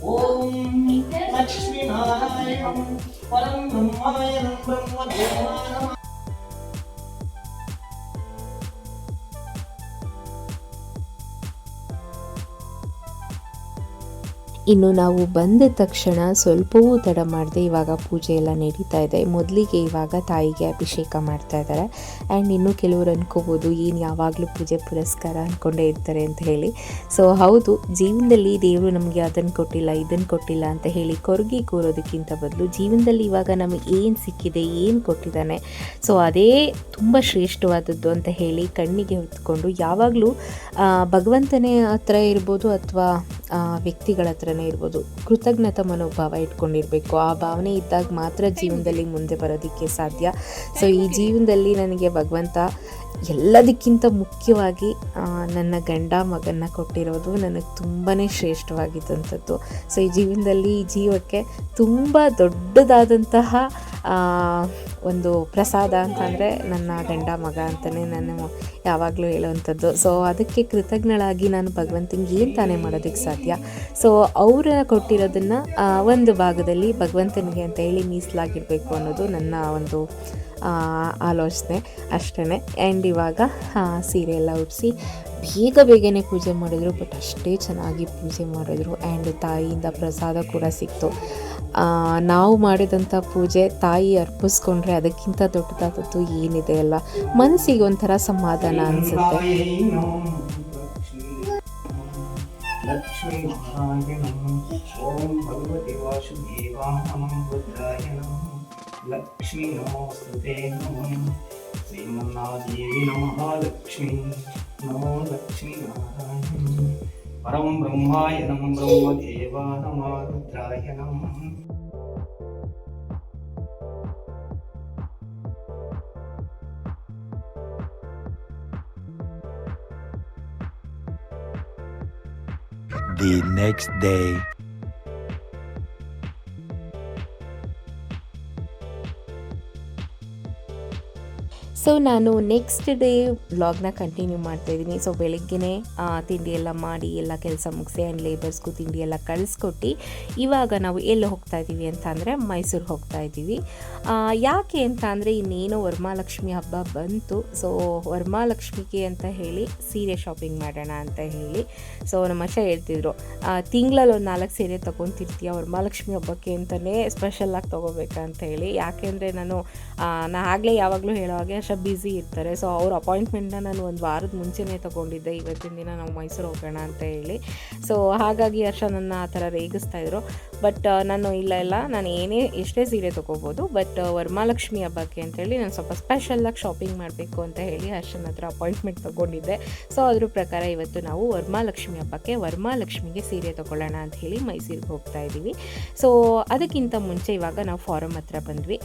ಓಂ ಇನ್ನು ನಾವು ಬಂದ ತಕ್ಷಣ ಸ್ವಲ್ಪವೂ ತಡ ಮಾಡದೆ ಇವಾಗ ಪೂಜೆ ಎಲ್ಲ ನಡೀತಾ ಇದೆ. ಮೊದಲಿಗೆ ಇವಾಗ ತಾಯಿಗೆ ಅಭಿಷೇಕ ಮಾಡ್ತಾ ಇದ್ದಾರೆ. ಆ್ಯಂಡ್ ಇನ್ನು ಕೆಲವರು ಅನ್ಕೋಬೋದು, ಏನು ಯಾವಾಗಲೂ ಪೂಜೆ ಪುರಸ್ಕಾರ ಅಂದ್ಕೊಂಡೇ ಇರ್ತಾರೆ ಅಂತ ಹೇಳಿ. ಸೊ ಹೌದು, ಜೀವನದಲ್ಲಿ ದೇವರು ನಮಗೆ ಅದನ್ನು ಕೊಟ್ಟಿಲ್ಲ ಇದನ್ನು ಕೊಟ್ಟಿಲ್ಲ ಅಂತ ಹೇಳಿ ಕೊರಗಿ ಕೂರೋದಕ್ಕಿಂತ ಬದಲು ಜೀವನದಲ್ಲಿ ಇವಾಗ ನಮಗೆ ಏನು ಸಿಕ್ಕಿದೆ, ಏನು ಕೊಟ್ಟಿದ್ದಾನೆ. ಸೊ ಅದೇ ತುಂಬ ಶ್ರೇಷ್ಠವಾದದ್ದು ಅಂತ ಹೇಳಿ ಕಣ್ಣಿಗೆ ಹೊತ್ಕೊಂಡು ಯಾವಾಗಲೂ ಭಗವಂತನೇ ಹತ್ರ ಇರ್ಬೋದು ಅಥವಾ ವ್ಯಕ್ತಿಗಳ ಹತ್ರನೇ ಇರ್ಬೋದು. ಕೃತಜ್ಞತಾ ಮನೋಭಾವ ಇಟ್ಕೊಂಡಿರಬೇಕು. ಆ ಭಾವನೆ ಇದ್ದಾಗ ಮಾತ್ರ ಜೀವನದಲ್ಲಿ ಮುಂದೆ ಬರೋದಕ್ಕೆ ಸಾಧ್ಯ. ಸೊ ಈ ಜೀವನದಲ್ಲಿ ನನಗೆ ಭಗವಂತ ಎಲ್ಲದಕ್ಕಿಂತ ಮುಖ್ಯವಾಗಿ ನನ್ನ ಗಂಡ ಮಗನ್ನ ಕೊಟ್ಟಿರೋದು ನನಗೆ ತುಂಬಾ ಶ್ರೇಷ್ಠವಾಗಿದ್ದಂಥದ್ದು. ಸೊ, ಈ ಜೀವನದಲ್ಲಿ ಈ ಜೀವಕ್ಕೆ ತುಂಬ ದೊಡ್ಡದಾದಂತಹ ಒಂದು ಪ್ರಸಾದ ಅಂತಂದರೆ ನನ್ನ ಗಂಡ ಮಗ ಅಂತಲೇ ನಾನು ಯಾವಾಗಲೂ ಹೇಳುವಂಥದ್ದು. ಸೊ, ಅದಕ್ಕೆ ಕೃತಜ್ಞಳಾಗಿ ನಾನು ಭಗವಂತನಿಗೆ ಏನು ತಾನೇ ಮಾಡೋದಕ್ಕೆ ಸಾಧ್ಯ? ಸೊ, ಅವರ ಕೊಟ್ಟಿರೋದನ್ನು ಒಂದು ಭಾಗದಲ್ಲಿ ಭಗವಂತನಿಗೆ ಅಂತ ಹೇಳಿ ಮೀಸಲಾಗಿರಬೇಕು ಅನ್ನೋದು ನನ್ನ ಒಂದು ಆಲೋಚನೆ ಅಷ್ಟೇ ಆ್ಯಂಡ್ ಇವಾಗ ಸೀರೆ ಎಲ್ಲ ಉಡಿಸಿ ಬೇಗ ಬೇಗನೆ ಪೂಜೆ ಮಾಡಿದ್ರು ಬಟ್ ಅಷ್ಟೇ ಚೆನ್ನಾಗಿ ಪೂಜೆ ಮಾಡಿದ್ರು. ಆ್ಯಂಡ್ ತಾಯಿಯಿಂದ ಪ್ರಸಾದ ಕೂಡ ಸಿಕ್ತು. ನಾವು ಮಾಡಿದಂಥ ಪೂಜೆ ತಾಯಿ ಅರ್ಪಿಸ್ಕೊಂಡ್ರೆ ಅದಕ್ಕಿಂತ ದೊಡ್ಡದಾದದ್ದು ಏನಿದೆ ಅಲ್ಲ? ಮನಸ್ಸಿಗೆ ಒಂಥರ ಸಮಾಧಾನ ಅನಿಸುತ್ತೆ. ಲಕ್ಷ್ಮೀ लक्ष्मी नमोऽस्तुते नमः श्रीमन्नादेवी नमः लक्ष्मी नमो लक्ष्मीनारायण परं ब्रह्माय नमः ब्रह्मदेवा नमः रुद्राय नमः the next day. ಸೊ ನಾನು ನೆಕ್ಸ್ಟ್ ಡೇ ವ್ಲಾಗ್ನ ಕಂಟಿನ್ಯೂ ಮಾಡ್ತಾ ಇದ್ದೀನಿ. ಸೊ ಬೆಳಗ್ಗೆನೇ ತಿಂಡಿ ಎಲ್ಲ ಮಾಡಿ, ಎಲ್ಲ ಕೆಲಸ ಮುಗಿಸಿ ಆ್ಯಂಡ್ ಲೇಬರ್ಸ್ಗೂ ತಿಂಡಿ ಎಲ್ಲ ಕಳಿಸ್ಕೊಟ್ಟು, ಇವಾಗ ನಾವು ಎಲ್ಲಿ ಹೋಗ್ತಾ ಇದ್ದೀವಿ ಅಂತ ಅಂದರೆ ಮೈಸೂರು ಹೋಗ್ತಾ ಇದ್ದೀವಿ. ಯಾಕೆ ಅಂತ ಅಂದರೆ ಇನ್ನೇನೋ ವರಮಾಲಕ್ಷ್ಮಿ ಹಬ್ಬ ಬಂತು. ಸೊ ವರಮಾಲಕ್ಷ್ಮಿಗೆ ಅಂತ ಹೇಳಿ ಸೀರೆ ಶಾಪಿಂಗ್ ಮಾಡೋಣ ಅಂತ ಹೇಳಿ ಸೊ ನಮ್ಮ ಅಷ್ಟ ಹೇಳ್ತಿದ್ರು. ತಿಂಗಳಲ್ಲಿ ಒಂದು ನಾಲ್ಕು ಸೀರೆ ತೊಗೊತಿರ್ತೀಯ ವರಮಾಲಕ್ಷ್ಮಿ ಹಬ್ಬಕ್ಕೆ ಅಂತಲೇ ಸ್ಪೆಷಲಾಗಿ ತೊಗೋಬೇಕಂತ ಹೇಳಿ. ಯಾಕೆಂದರೆ ನಾನು ನಾನು ಆಗಲೇ ಯಾವಾಗಲೂ ಹೇಳೋ ಹಾಗೆ ಬ್ಯುಸಿ ಇರ್ತಾರೆ. ಸೊ ಅವ್ರ ಅಪಾಯಿಂಟ್ಮೆಂಟ್ನ ನಾನು ಒಂದು ವಾರದ ಮುಂಚೆನೇ ತೊಗೊಂಡಿದ್ದೆ. ಇವತ್ತಿನ ದಿನ ನಾವು ಮೈಸೂರು ಹೋಗೋಣ ಅಂತ ಹೇಳಿ. ಸೊ ಹಾಗಾಗಿ ಹರ್ಷ ನನ್ನ ಆ ಥರ ರೇಗಿಸ್ತಾ ಇದ್ರು. ಬಟ್ ನಾನು ಇಲ್ಲ ಇಲ್ಲ. ನಾನು ಏನೇ, ಎಷ್ಟೇ ಸೀರೆ ತೊಗೋಬೋದು. ಬಟ್ ವರಮಹಾಲಕ್ಷ್ಮಿ ಹಬ್ಬಕ್ಕೆ ಅಂತೇಳಿ ನಾನು ಸ್ವಲ್ಪ ಸ್ಪೆಷಲ್ಲಾಗಿ ಶಾಪಿಂಗ್ ಮಾಡಬೇಕು ಅಂತ ಹೇಳಿ ಹರ್ಷನ್ ಹತ್ರ ಅಪಾಯಿಂಟ್ಮೆಂಟ್ ತೊಗೊಂಡಿದ್ದೆ. ಸೊ ಅದ್ರ ಪ್ರಕಾರ ಇವತ್ತು ನಾವು ವರಮಹಾಲಕ್ಷ್ಮಿ ಹಬ್ಬಕ್ಕೆ ವರಮಹಾಲಕ್ಷ್ಮಿಗೆ ಸೀರೆ ತೊಗೊಳ್ಳೋಣ ಅಂತ ಹೇಳಿ ಮೈಸೂರಿಗೆ ಹೋಗ್ತಾ ಇದ್ದೀವಿ. ಸೊ ಅದಕ್ಕಿಂತ ಮುಂಚೆ ಇವಾಗ ನಾವು ಫಾರಮ್ ಹತ್ರ ಬಂದ್ವಿ.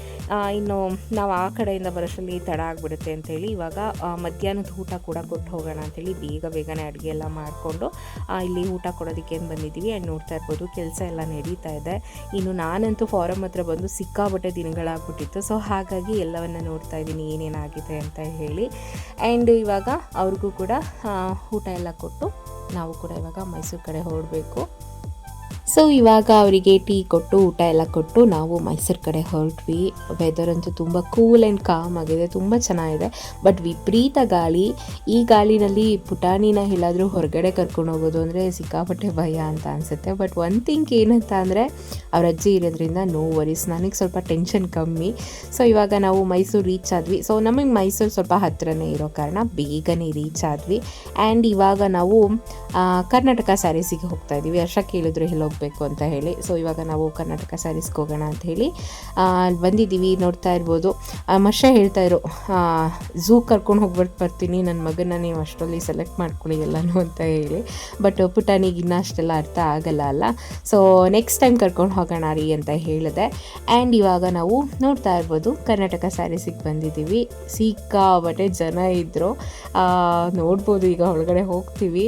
ಇನ್ನು ನಾವು ಆ ಕಡೆಯಿಂದ ಬರೋಷ್ಟರಲ್ಲಿ ತಡ ಆಗಿಬಿಡುತ್ತೆ ಅಂತೇಳಿ ಇವಾಗ ಮಧ್ಯಾಹ್ನದ ಊಟ ಕೂಡ ಕೊಟ್ಟು ಹೋಗೋಣ ಅಂತೇಳಿ ಬೇಗ ಬೇಗನೆ ಅಡುಗೆ ಎಲ್ಲ ಮಾಡಿಕೊಂಡು ಇಲ್ಲಿ ಊಟ ಕೊಡೋದಕ್ಕೆ ಬಂದಿದ್ದೀವಿ ಆ್ಯಂಡ್ ನೋಡ್ತಾ ಇರ್ಬೋದು. ಕೆಲಸ ಎಲ್ಲ ನಡೀತಾ ಇದೆ. ಇನ್ನು ನಾನಂತೂ ಫಾರಮ್ ಹತ್ರ ಬಂದು ಸಿಕ್ಕಾಬಟ್ಟೆ ದಿನಗಳಾಗ್ಬಿಟ್ಟಿತ್ತು. ಸೊ ಹಾಗಾಗಿ ಎಲ್ಲವನ್ನ ನೋಡ್ತಾ ಇದ್ದೀನಿ, ಏನೇನಾಗಿದೆ ಅಂತ ಹೇಳಿ. ಆ್ಯಂಡ್ ಇವಾಗ ಅವ್ರಿಗೂ ಕೂಡ ಊಟ ಎಲ್ಲ ಕೊಟ್ಟು ನಾವು ಕೂಡ ಇವಾಗ ಮೈಸೂರು ಕಡೆ ಹೊರಡಬೇಕು ಸೊ ಇವಾಗ ಅವರಿಗೆ ಟೀ ಕೊಟ್ಟು ಊಟ ಎಲ್ಲ ಕೊಟ್ಟು ನಾವು ಮೈಸೂರು ಕಡೆ ಹೊರಟ್ವಿ. ವೆದರ್ ಅಂತೂ ತುಂಬ ಕೂಲ್ ಆ್ಯಂಡ್ ಕಾಮ್ ಆಗಿದೆ, ತುಂಬ ಚೆನ್ನಾಗಿದೆ. ಬಟ್ ವಿಪರೀತ ಗಾಳಿ. ಈ ಗಾಳಿನಲ್ಲಿ ಪುಟಾಣಿನ ಎಲ್ಲಾದರೂ ಹೊರಗಡೆ ಕರ್ಕೊಂಡು ಹೋಗೋದು ಅಂದರೆ ಸಿಕ್ಕಾಪಟ್ಟೆ ಭಯ ಅಂತ ಅನಿಸುತ್ತೆ. ಬಟ್ ಒನ್ ಥಿಂಕ್ ಏನಂತ ಅಂದರೆ, ಅವ್ರ ಅಜ್ಜಿ ಇರೋದ್ರಿಂದ ನೋ ವರೀಸ್ ನನಗೆ ಸ್ವಲ್ಪ ಟೆನ್ಷನ್ ಕಮ್ಮಿ. ಸೊ ಇವಾಗ ನಾವು ಮೈಸೂರು ರೀಚ್ ಆದ್ವಿ. ಸೊ ನಮಗೆ ಮೈಸೂರು ಸ್ವಲ್ಪ ಹತ್ತಿರನೇ ಇರೋ ಕಾರಣ ಬೇಗನೆ ರೀಚ್ ಆದ್ವಿ. ಆ್ಯಂಡ್ ಇವಾಗ ನಾವು ಕರ್ನಾಟಕ ಸ್ಯಾರೀಸಿಗೆ ಹೋಗ್ತಾ ಇದ್ದೀವಿ ಹರ್ಷ ಕೇಳಿದ್ರು ಎಲ್ಲಿ ಹೋಗಬೇಕು ಅಂತ ಹೇಳಿ. ಸೊ ಇವಾಗ ನಾವು ಕರ್ನಾಟಕ ಸ್ಯಾರೀಸ್ಗೆ ಹೋಗೋಣ ಅಂತ ಹೇಳಿ ಬಂದಿದ್ದೀವಿ, ನೋಡ್ತಾ ಇರ್ಬೋದು. ಮಶ ಹೇಳ್ತಾ ಇರು ಝೂ ಕರ್ಕೊಂಡು ಹೋಗ್ಬಿಟ್ಟು ಬರ್ತೀನಿ ನನ್ನ ಮಗನ ನೀವು ಅಷ್ಟರಲ್ಲಿ ಸೆಲೆಕ್ಟ್ ಮಾಡ್ಕೊಳ್ಳಿ ಎಲ್ಲನೂ ಅಂತ ಹೇಳಿ. ಬಟ್ ಪುಟಾಣಿಗೆ ಇನ್ನೂ ಅಷ್ಟೆಲ್ಲ ಅರ್ಥ ಆಗಲ್ಲ ಅಲ್ಲ. ಸೊ ನೆಕ್ಸ್ಟ್ ಟೈಮ್ ಕರ್ಕೊಂಡು ಹೋಗೋಣ ರೀ ಅಂತ ಹೇಳಿದೆ. ಆ್ಯಂಡ್ ಇವಾಗ ನಾವು ನೋಡ್ತಾ ಇರ್ಬೋದು, ಕರ್ನಾಟಕ ಸ್ಯಾರೀಸಿಗೆ ಬಂದಿದ್ದೀವಿ. ಸಿಕ್ಕಾಬಟ್ಟೆ ಜನ ಇದ್ದರು ನೋಡ್ಬೋದು, ಈಗ ಒಳಗಡೆ ಹೋಗ್ತೀವಿ.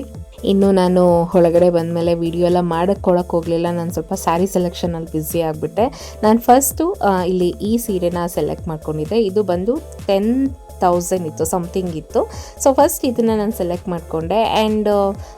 ಇನ್ನು ನಾನು ಒಳಗಡೆ ಬಂದಮೇಲೆ ವಿಡಿಯೋ ಎಲ್ಲ ಮಾಡೋಕ್ಕೊಳಕ್ಕೆ ಹೋಗಲಿಲ್ಲ. ನಾನು ಸ್ವಲ್ಪ ಸ್ಯಾರಿ ಸೆಲೆಕ್ಷನಲ್ಲಿ ಬ್ಯುಸಿ ಆಗಿಬಿಟ್ಟೆ. ನಾನು ಫಸ್ಟು ಇಲ್ಲಿ ಈ ಸೀರೆನ ಸೆಲೆಕ್ಟ್ ಮಾಡ್ಕೊಂಡಿದ್ದೆ. ಇದು ಬಂದು ಟೆನ್ ತೌಸಂಡ್ ಇತ್ತು ಸಮಥಿಂಗ್ ಇತ್ತು. ಸೊ ಫಸ್ಟ್ ಇದನ್ನು ನಾನು ಸೆಲೆಕ್ಟ್ ಮಾಡಿಕೊಂಡೆ ಆ್ಯಂಡ್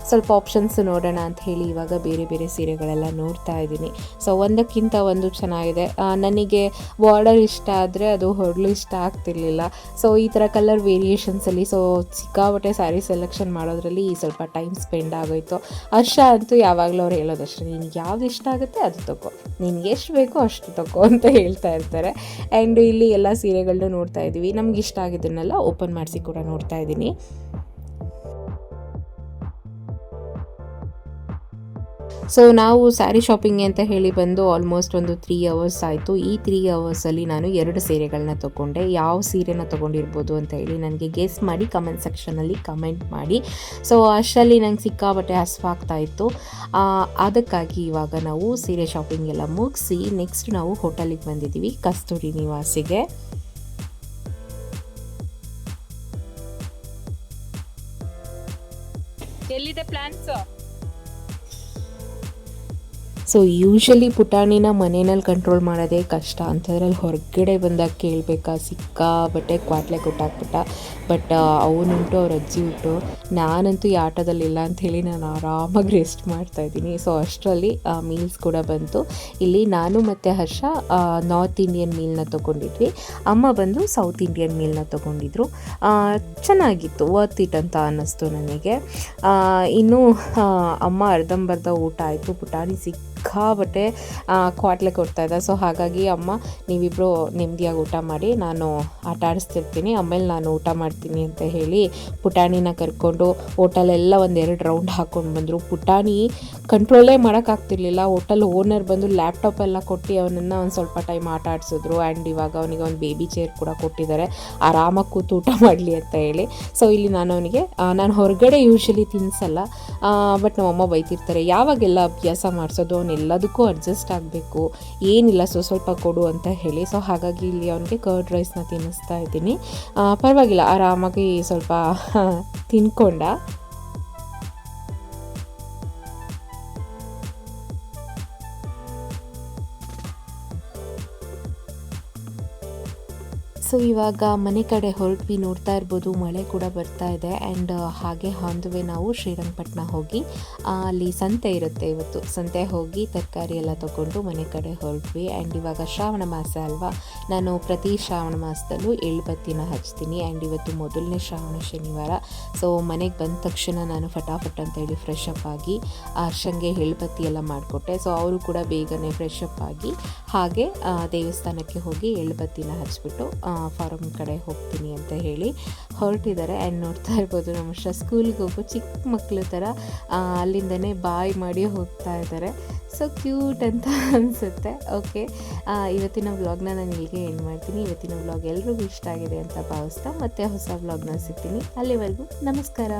ಸ್ವಲ್ಪ ಆಪ್ಷನ್ಸ್ ನೋಡೋಣ ಅಂತ ಹೇಳಿ ಇವಾಗ ಬೇರೆ ಬೇರೆ ಸೀರೆಗಳೆಲ್ಲ ನೋಡ್ತಾ ಇದ್ದೀನಿ. ಸೊ ಒಂದಕ್ಕಿಂತ ಒಂದು ಚೆನ್ನಾಗಿದೆ. ನನಗೆ ಬಾರ್ಡರ್ ಇಷ್ಟ ಆದರೆ ಅದು ಹೊರಲು ಇಷ್ಟ ಆಗ್ತಿರ್ಲಿಲ್ಲ. ಸೊ ಈ ಥರ ಕಲರ್ ವೇರಿಯೇಷನ್ಸಲ್ಲಿ ಸೊ ಸಿಕ್ಕಾಬಟ್ಟೆ ಸ್ಯಾರಿ ಸೆಲೆಕ್ಷನ್ ಮಾಡೋದ್ರಲ್ಲಿ ಸ್ವಲ್ಪ ಟೈಮ್ ಸ್ಪೆಂಡ್ ಆಗೋಯ್ತು. ಹರ್ಷ ಅಂತೂ ಯಾವಾಗಲೂ ಅವ್ರು ಹೇಳೋದಷ್ಟೇ ನಿನಗೆ ಯಾವ್ದು ಇಷ್ಟ ಆಗುತ್ತೆ ಅದು ತಗೋ. ನಿನಗೆ ಎಷ್ಟು ಬೇಕೋ ಅಷ್ಟು ತಗೋ ಅಂತ ಹೇಳ್ತಾ ಇರ್ತಾರೆ. ಆ್ಯಂಡ್ ಇಲ್ಲಿ ಎಲ್ಲ ಸೀರೆಗಳನ್ನೂ ನೋಡ್ತಾ ಇದ್ದೀವಿ. ನಮ್ಗೆ ಇಷ್ಟ ಆಗಿದ್ದನ್ನೆಲ್ಲ ಓಪನ್ ಮಾಡಿಸಿ ಕೂಡ ನೋಡ್ತಾ ಇದ್ದೀನಿ. ಸೊ ನಾವು ಸ್ಯಾರಿ ಶಾಪಿಂಗ್ ಅಂತ ಹೇಳಿ ಬಂದು ಆಲ್ಮೋಸ್ಟ್ ಒಂದು ತ್ರೀ ಅವರ್ಸ್ ಆಯಿತು. ಈ ತ್ರೀ ಅವರ್ಸಲ್ಲಿ ನಾನು ಎರಡು ಸೀರೆಗಳನ್ನ ತೊಗೊಂಡೆ. ಯಾವ ಸೀರೆನ ತೊಗೊಂಡಿರ್ಬೋದು ಅಂತ ಹೇಳಿ ನನಗೆ ಗೆಸ್ ಮಾಡಿ ಕಮೆಂಟ್ ಸೆಕ್ಷನಲ್ಲಿ ಕಮೆಂಟ್ ಮಾಡಿ. ಸೊ ಅಷ್ಟರಲ್ಲಿ ನಂಗೆ ಸಿಕ್ಕಾಬಟ್ಟೆ ಹಸ್ವಾಗ್ತಾ ಇತ್ತು. ಅದಕ್ಕಾಗಿ ಇವಾಗ ನಾವು ಸೀರೆ ಶಾಪಿಂಗ್ ಎಲ್ಲ ಮುಗಿಸಿ ನೆಕ್ಸ್ಟ್ ನಾವು ಹೋಟೆಲಿಗೆ ಬಂದಿದ್ದೀವಿ ಕಸ್ತೂರಿ ನಿವಾಸಿಗೆ. ಎಲ್ಲಿದೆ ಪ್ಲಾನ್ಸ್? ಸೊ ಯೂಶಲಿ ಪುಟಾಣಿನ ಮನೆಯಲ್ಲಿ ಕಂಟ್ರೋಲ್ ಮಾಡೋದೇ ಕಷ್ಟ. ಅಂಥದ್ರಲ್ಲಿ ಹೊರಗಡೆ ಬಂದಾಗ ಕೇಳಬೇಕಾ? ಸಿಕ್ಕಾಬಟ್ಟೆ ಕ್ವಾಟ್ಲೆ ಕೊಟ್ಟಾಕ್ಬಿಟ್ಟ? ಬಟ್ ಅವನುಂಟು ಅವ್ರ ಅಜ್ಜಿ ಉಂಟು. ನಾನಂತೂ ಈ ಆಟದಲ್ಲಿಲ್ಲ ಅಂಥೇಳಿ ನಾನು ಆರಾಮಾಗಿ ರೆಸ್ಟ್ ಮಾಡ್ತಾ ಇದ್ದೀನಿ. ಸೊ ಅಷ್ಟರಲ್ಲಿ ಮೀಲ್ಸ್ ಕೂಡ ಬಂತು. ಇಲ್ಲಿ ನಾನು ಮತ್ತು ಹರ್ಷ ನಾರ್ತ್ ಇಂಡಿಯನ್ ಮೀಲ್ನ ತೊಗೊಂಡಿದ್ವಿ. ಅಮ್ಮ ಬಂದು ಸೌತ್ ಇಂಡಿಯನ್ ಮೀಲ್ನ ತೊಗೊಂಡಿದ್ರು. ಚೆನ್ನಾಗಿತ್ತು ವರ್ತ್ ಇಟ್ ಅಂತ ಅನ್ನಿಸ್ತು ನನಗೆ. ಇನ್ನೂ ಅಮ್ಮ ಅರ್ಧಂಬರ್ಧ ಊಟ ಆಯಿತು. ಪುಟಾಣಿ ಸಿಕ್ಕಾಬಟ್ಟೆ ಆ, ಕ್ವಾಟ್ಲೆ ಕೊಡ್ತಾ ಇದ್ದ. ಸೊ ಹಾಗಾಗಿ ಅಮ್ಮ ನೀವಿಬ್ಬರು ನೆಮ್ಮದಿಯಾಗಿ ಊಟ ಮಾಡಿ ನಾನು ಆಟ ಆಡಿಸ್ತಿರ್ತೀನಿ. ಆಮೇಲೆ ನಾನು ಊಟ ಮಾಡ್ತೀನಿ ಅಂತ ಹೇಳಿ ಪುಟಾಣಿನ ಕರ್ಕೊಂಡು ಹೋಟೆಲೆಲ್ಲ ಒಂದೆರಡು ರೌಂಡ್ ಹಾಕ್ಕೊಂಡು ಬಂದರು. ಪುಟಾಣಿ ಕಂಟ್ರೋಲೇ ಮಾಡೋಕ್ಕಾಗ್ತಿರ್ಲಿಲ್ಲ ಹೋಟೆಲ್ ಓನರ್ ಬಂದು ಲ್ಯಾಪ್ಟಾಪ್ ಎಲ್ಲ ಕೊಟ್ಟು ಅವನನ್ನು ಒಂದು ಸ್ವಲ್ಪ ಟೈಮ್ ಆಟ ಆಡಿಸಿದ್ರು. ಆ್ಯಂಡ್ ಇವಾಗ ಅವನಿಗೆ ಒಂದು ಬೇಬಿ ಚೇರ್ ಕೂಡ ಕೊಟ್ಟಿದ್ದಾರೆ. ಆರಾಮಾಗಿ ಕೂತು ಊಟ *laughs* ಮಾಡಲಿ ಅಂತ ಹೇಳಿ. ಸೊ ಇಲ್ಲಿ ನಾನು ಅವನಿಗೆ ನಾನು ಹೊರಗಡೆ ಯೂಶ್ವಲಿ ತಿನ್ಸಲ್ಲ. ಬಟ್ ನಮ್ಮಮ್ಮ ಬೈತಿರ್ತಾರೆ, ಯಾವಾಗೆಲ್ಲ ಅಭ್ಯಾಸ ಮಾಡಿಸೋದು? ಅವನೆಲ್ಲದಕ್ಕೂ ಅಡ್ಜಸ್ಟ್ ಆಗಬೇಕು. ಏನಿಲ್ಲ, ಸೊ ಸ್ವಲ್ಪ ಕೊಡು ಅಂತ ಹೇಳಿ. ಸೊ ಹಾಗಾಗಿ ಇಲ್ಲಿ ಅವನಿಗೆ ಕರ್ಡ್ ರೈಸ್ನ ತಿನ್ನಿಸ್ತಾ ಇದ್ದೀನಿ. ಪರವಾಗಿಲ್ಲ ಆರಾಮಾಗಿ ಸ್ವಲ್ಪ ತಿನ್ಕೊಂಡ. ಸೊ ಇವಾಗ ಮನೆ ಕಡೆ ಹೊರಟ್ವಿ ನೋಡ್ತಾ ಇರ್ಬೋದು, ಮಳೆ ಕೂಡ ಬರ್ತಾ ಇದೆ. ಆ್ಯಂಡ್ ಹಾಗೆ ಹಂದುವೆ ನಾವು ಶ್ರೀರಂಗಪಟ್ಟಣ ಹೋಗಿ ಅಲ್ಲಿ ಸಂತೆ ಇರುತ್ತೆ ಇವತ್ತು. ಸಂತೆ ಹೋಗಿ ತರಕಾರಿ ಎಲ್ಲ ತೊಗೊಂಡು ಮನೆ ಕಡೆ ಹೊರಟ್ವಿ. ಆ್ಯಂಡ್ ಇವಾಗ ಶ್ರಾವಣ ಮಾಸ ಅಲ್ವಾ? ನಾನು ಪ್ರತಿ ಶ್ರಾವಣ ಮಾಸದಲ್ಲೂ ಎಳ್ಬತ್ತಿನ ಹಚ್ತೀನಿ. ಆ್ಯಂಡ್ ಇವತ್ತು ಮೊದಲನೇ ಶ್ರಾವಣ ಶನಿವಾರ. ಸೊ ಮನೆಗೆ ಬಂದ ತಕ್ಷಣ ನಾನು ಫಟಾಫಟ್ ಅಂತ ಹೇಳಿ ಫ್ರೆಶ್ ಅಪ್ ಆಗಿ ಅರ್ಷಂಗೆ ಎಳ್ಬತ್ತಿ ಎಲ್ಲ ಮಾಡಿಕೊಟ್ಟೆ. ಸೊ ಅವರು ಕೂಡ ಬೇಗನೆ ಫ್ರೆಶ್ ಅಪ್ ಆಗಿ, ಹಾಗೆ ದೇವಸ್ಥಾನಕ್ಕೆ ಹೋಗಿ ಎಳ್ಬತ್ತಿನ ಹಚ್ಬಿಟ್ಟು ಫಾರಮ್ ಕಡೆ ಹೋಗ್ತೀನಿ ಅಂತ ಹೇಳಿ ಹೊರಟಿದ್ದಾರೆ. ಆ್ಯಂಡ್ ನೋಡ್ತಾ ಇರ್ಬೋದು, ನಮ್ಮ ಶ ಸ್ಕೂಲ್ಗೆ ಹೋಗೋ, ಚಿಕ್ಕ ಮಕ್ಕಳು ಥರ ಅಲ್ಲಿಂದನೇ ಬಾಯ್ ಮಾಡಿ ಹೋಗ್ತಾ ಇದ್ದಾರೆ. ಸೊ ಕ್ಯೂಟ್ ಅಂತ ಅನಿಸುತ್ತೆ. ಓಕೆ ಇವತ್ತಿನ ವ್ಲಾಗ್ನ ನಾನು ಇಲ್ಲಿಗೆ ಎಂಡ್ ಮಾಡ್ತೀನಿ. ಇವತ್ತಿನ ವ್ಲಾಗ್ ಎಲ್ರಿಗೂ ಇಷ್ಟ ಆಗಿದೆ ಅಂತ ಭಾವಿಸ್ತಾ ಮತ್ತೆ ಹೊಸ ವ್ಲಾಗ್ನ ಸಿಗ್ತೀನಿ. ಅಲ್ಲಿವರೆಗೂ ನಮಸ್ಕಾರ.